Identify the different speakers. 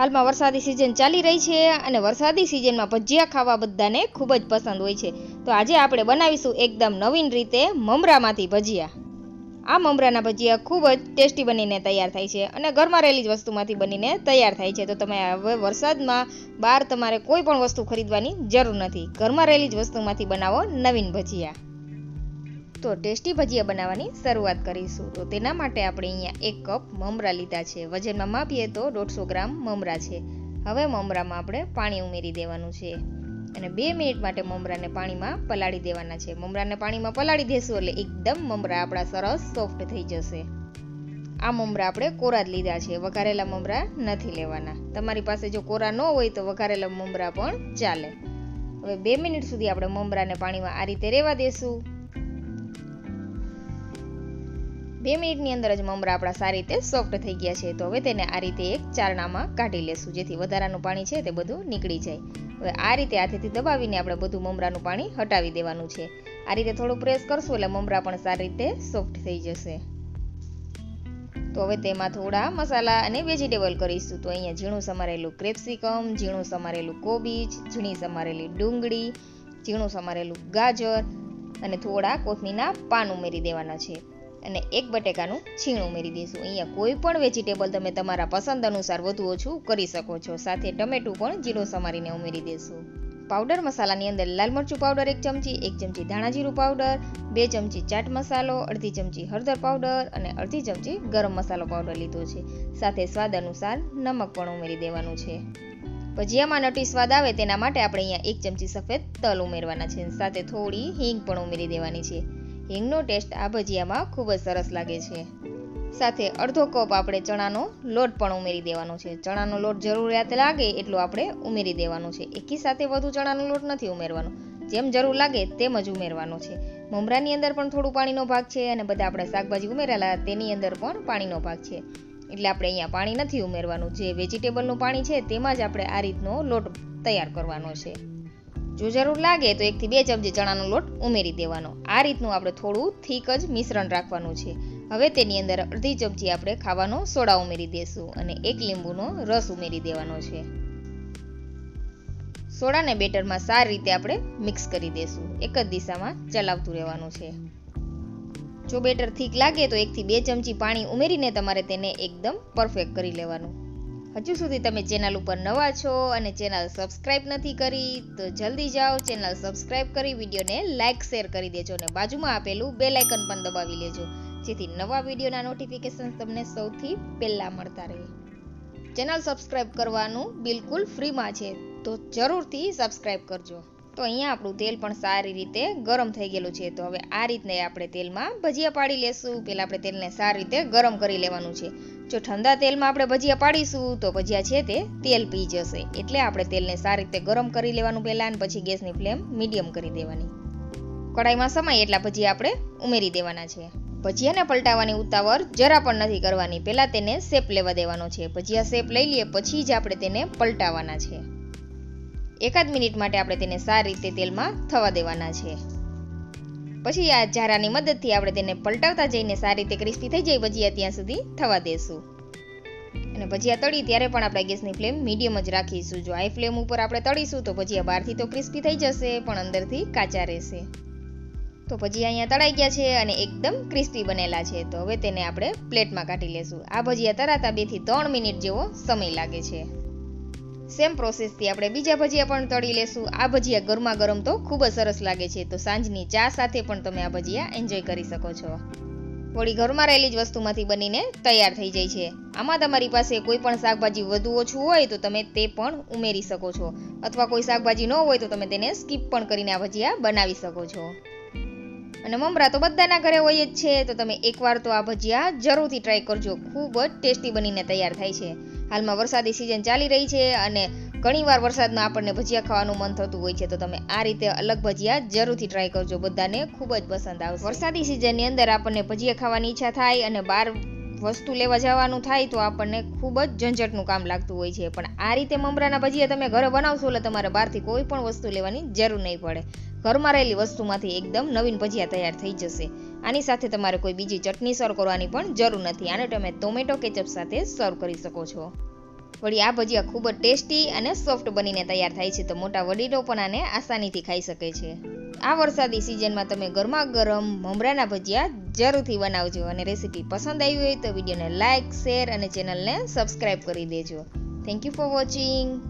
Speaker 1: હાલમાં વરસાદી સિઝન ચાલી રહી છે અને વરસાદી સિઝનમાં ભજીયા ખાવા બધાને ખૂબ જ પસંદ હોય છે. તો આજે આપણે બનાવીશું એકદમ નવીન રીતે મમરામાંથી ભજીયા. આ મમરાના ભજીયા ખૂબ જ ટેસ્ટી બનીને તૈયાર થાય છે અને ઘરમાં રહેલી જ વસ્તુમાંથી બનીને તૈયાર થાય છે. તો તમે હવે વરસાદમાં બહાર તમારે કોઈ પણ વસ્તુ ખરીદવાની જરૂર નથી. ઘરમાં રહેલી જ વસ્તુમાંથી બનાવો નવીન ભજીયા. તો ટેસ્ટી ભજીયા બનાવવાની શરૂઆત કરીશું. તો તેના માટે આપણે અહીંયા એક કપ મમરા લીધા છે. વજનમાં માપીએ તો દોઢસો ગ્રામ મમરા છે. હવે મમરામાં આપણે પાણી ઉમેરી દેવાનું છે. અને બે મિનિટ માટે મમરાને પાણીમાં પલાળી દેવાના છે. મમરાને પાણીમાં પલાળી દેશું એટલે એકદમ મમરા આપણા સરસ સોફ્ટ થઈ જશે. આ મમરા આપણે કોરા જ લીધા છે. વઘારેલા મમરા નથી લેવાના. તમારી પાસે જો કોરા ન હોય તો વઘારેલા મમરા પણ ચાલે. હવે બે મિનિટ સુધી આપણે મમરાને પાણીમાં આ રીતે રહેવા દેશું. બે મિનિટની અંદર જ મમરા આપણા સારી રીતે સોફ્ટ થઈ ગયા છે. તો હવે તેને આ રીતે એક ચારણામાં કાઢી લેશું. જેથી વધારાનું પાણી છે તે બધું નીકળી જાય. હવે આ રીતે હાથેથી દબાવીને આપણે બધું મમરાનું પાણી હટાવી દેવાનું છે. આ રીતે થોડું પ્રેસ કરશું એટલે મમરા પણ સારી રીતે સોફ્ટ થઈ જશે. તો હવે તેમાં થોડા મસાલા અને વેજીટેબલ કરીશું. તો અહીંયા ઝીણું સમારેલું ક્રેપ્સિકમ ઝીણું સમારેલું કોબીજ ઝીણી સમારેલી ડુંગળી, ઝીણું સમારેલું ગાજર અને થોડા કોથમીના પાન ઉમેરી દેવાના છે. અને એક બટેકાનું છીણ ઉમેરી દઈશું. અહીંયા કોઈ પણ વેજીટેબલ તમે તમારા પસંદ અનુસાર વધુ ઓછું કરી શકો છો. સાથે ટમેટું પણ જીરો સમારીને ઉમેરી દઈશું. પાવડર મસાલાની અંદર લાલ મરચું પાવડર એક ચમચી એક ચમચી ધાણા જીરું પાવડર બે ચમચી ચાટ મસાલો, અડધી ચમચી હળદર પાવડર અને અડધી ચમચી ગરમ મસાલો પાવડર લીધો છે. સાથે સ્વાદ અનુસાર નમક પણ ઉમેરી દેવાનું છે. ભજીયામાં નટી સ્વાદ આવે તેના માટે આપણે અહીંયા એક ચમચી સફેદ તલ ઉમેરવાના છે. સાથે થોડી હિંગ પણ ઉમેરી દેવાની છે. હિંગનો ટેસ્ટ આ ભજીયામાં ખૂબ જ સરસ લાગે છે. સાથે અડધો કપ આપણે ચણાનો લોટ પણ ઉમેરી દેવાનો છે. ચણાનો લોટ જરૂરિયાત લાગે એટલો આપણે ઉમેરી દેવાનો છે. એકી સાથે વધુ ચણાનો લોટ નથી ઉમેરવાનો. જેમ જરૂર લાગે તેમ જ ઉમેરવાનો છે. મમરાની અંદર પણ થોડું પાણીનો ભાગ છે અને બધા આપણે શાકભાજી ઉમેરેલા તેની અંદર પણ પાણીનો ભાગ છે. એટલે આપણે અહીંયા પાણી નથી ઉમેરવાનું. જે વેજીટેબલનું પાણી છે તેમાં જ આપણે આ રીતનો લોટ તૈયાર કરવાનો છે. જો જરૂર લાગે તો એકથી બે ચમચી ચણાનો લોટ ઉમેરી દેવાનો. આ રીતનું આપણે થોડું થીક જ મિશ્રણ રાખવાનું છે. હવે તેની અંદર અડધી ચમચી આપણે ખાવાનો સોડા ઉમેરી દેશું અને એક લીંબુનો રસ ઉમેરી દેવાનો છે. સોડાને બેટરમાં સારી રીતે આપણે મિક્સ કરી દેશું. એક જ દિશામાં ચલાવતું રહેવાનું છે. જો બેટર થીક લાગે તો એકથી બે ચમચી પાણી ઉમેરીને તમારે તેને એકદમ પરફેક્ટ કરી લેવાનું. હજુ સુધી તમે ચેનલ ઉપર નવા છો અને ચેનલ સબસ્ક્રાઇબ નથી કરી, તો જલ્દી જાઓ, ચેનલ સબસ્ક્રાઇબ કરી, વિડીયોને લાઇક, શેર કરી દેજો અને બાજુમાં આપેલું બે લાઇકન પણ દબાવી લેજો. જેથી નવા વિડીયોના નોટિફિકેશન તમને સૌથી પહેલાં મળતા રહે. ચેનલ સબસ્ક્રાઇબ કરવાનું બિલકુલ ફ્રીમાં છે, તો જરૂરથી સબસ્ક્રાઇબ કરજો. તો અહીંયા આપણું તેલ પણ સારી રીતે ગરમ થઈ ગયેલું છે. તો હવે આ રીતને આપણે તેલમાં ભજીયા પાડી લેશું. પહેલાં આપણે તેલને સારી રીતે ગરમ કરી લેવાનું છે. જો ઠંડા તેલમાં આપણે ભજીયા પાડીશું, તો ભજીયા છે તે તેલ પી જશે. એટલે આપણે તેલને સારી રીતે ગરમ કરી લેવાનું પહેલાં અને પછી ગેસની ફ્લેમ મીડિયમ કરી દેવાની. કડાઈમાં સમય એટલા ભજીયા આપણે ઉમેરી દેવાના છે. ભજીયાને પલટાવવાની ઉતાવળ જરા પણ નથી કરવાની. પહેલાં તેને શેપ લેવા દેવાનો છે. ભજીયા શેપ લઈ લઈએ, પછી જ આપણે તેને પલટાવવાના છે. એકાદ મિનિટ માટે આપણે તેને સારી રીતે તેલમાં થવા દેવાના છે. પછી આ જારાની મદદથી આપણે તેને પલટાવતા જઈને સારી રીતે ક્રિસ્પી થઈ જાય ભજીયા ત્યાં સુધી થવા દેશું. અને ભજીયા તળી ત્યારે પણ આપણે ગેસની ફ્લેમ મીડિયમ જ રાખીશું. જો હાઈ ફ્લેમ ઉપર આપણે તળીશું તો ભજીયા બહારથી તો ક્રિસ્પી થઈ જશે, પણ અંદરથી કાચા રહેશે. તો ભજીયા અહીંયા તળાઈ ગયા છે અને એકદમ ક્રિસ્પી બનેલા છે. તો હવે તેને આપણે પ્લેટમાં કાઢી લેશું. આ ભજીયા તરાતા બેથી ત્રણ મિનિટ જેવો સમય લાગે છે. સેમ પ્રોસેસથી આપણે બીજા ભજીયા પણ તળી લેશું. આ ભજીયા ગરમા ગરમ તો ખૂબ જ સરસ લાગે છે. તો સાંજની ચા સાથે પણ તમે આ ભજીયા એન્જોય કરી શકો છો. વળી ઘરમાં રહેલી જ વસ્તુમાંથી બનીને તૈયાર થઈ જાય છે. આમાં તમારી પાસે કોઈ પણ શાકભાજી વધુ ઓછું હોય તો તમે તે પણ ઉમેરી શકો છો. અથવા કોઈ શાકભાજી ન હોય તો તમે તેને સ્કીપ પણ કરીને આ ભજીયા બનાવી શકો છો. અને મમરા તો બધાના ઘરે હોય જ છે. તો તમે એકવાર તો આ ભજીયા જરૂરથી ટ્રાય કરજો. ખૂબ જ ટેસ્ટી બનીને તૈયાર થાય છે. હાલમાં વરસાદી સિઝન ચાલી રહી છે અને ઘણીવાર વરસાદમાં આપણને ભજીયા ખાવાનું મન થતું હોય છે, તો તમે આ રીતે અલગ ભજીયા જરૂરથી ટ્રાય કરજો. બધાને ખૂબ જ પસંદ આવશે. વરસાદી સિઝનની અંદર આપણને ભજીયા ખાવાની ઈચ્છા થાય અને બહાર વસ્તુ લેવા જવાનું થાય, તો આપણને ખૂબ જ ઝંઝટનું કામ લાગતું હોય છે. પણ આ રીતે મમરાના ભજીયા તમે ઘરે બનાવશો એટલે તમારે બહારથી કોઈ પણ વસ્તુ લેવાની જરૂર નહીં પડે. ઘરમાં રહેલી વસ્તુમાંથી એકદમ નવીન ભજીયા તૈયાર થઈ જશે. આની સાથે તમારે કોઈ બીજી ચટણી સર્વ કરવાની પણ જરૂર નથી. આને તમે ટોમેટો કેચઅપ સાથે સર્વ કરી શકો છો. વળી આ ભજીયા ખૂબ જ ટેસ્ટી અને સોફ્ટ બનીને તૈયાર થાય છે તો મોટા વડીલો પણ આને આસાનીથી ખાઈ શકે છે. આ વરસાદી સિઝનમાં તમે ગરમા ગરમ, મમરાના ભજીયા જરૂરથી બનાવજો અને રેસીપી પસંદ આવી હોય તો વિડીયોને લાઇક શેર અને ચેનલને સબસ્ક્રાઈબ કરી દેજો. Thank you for watching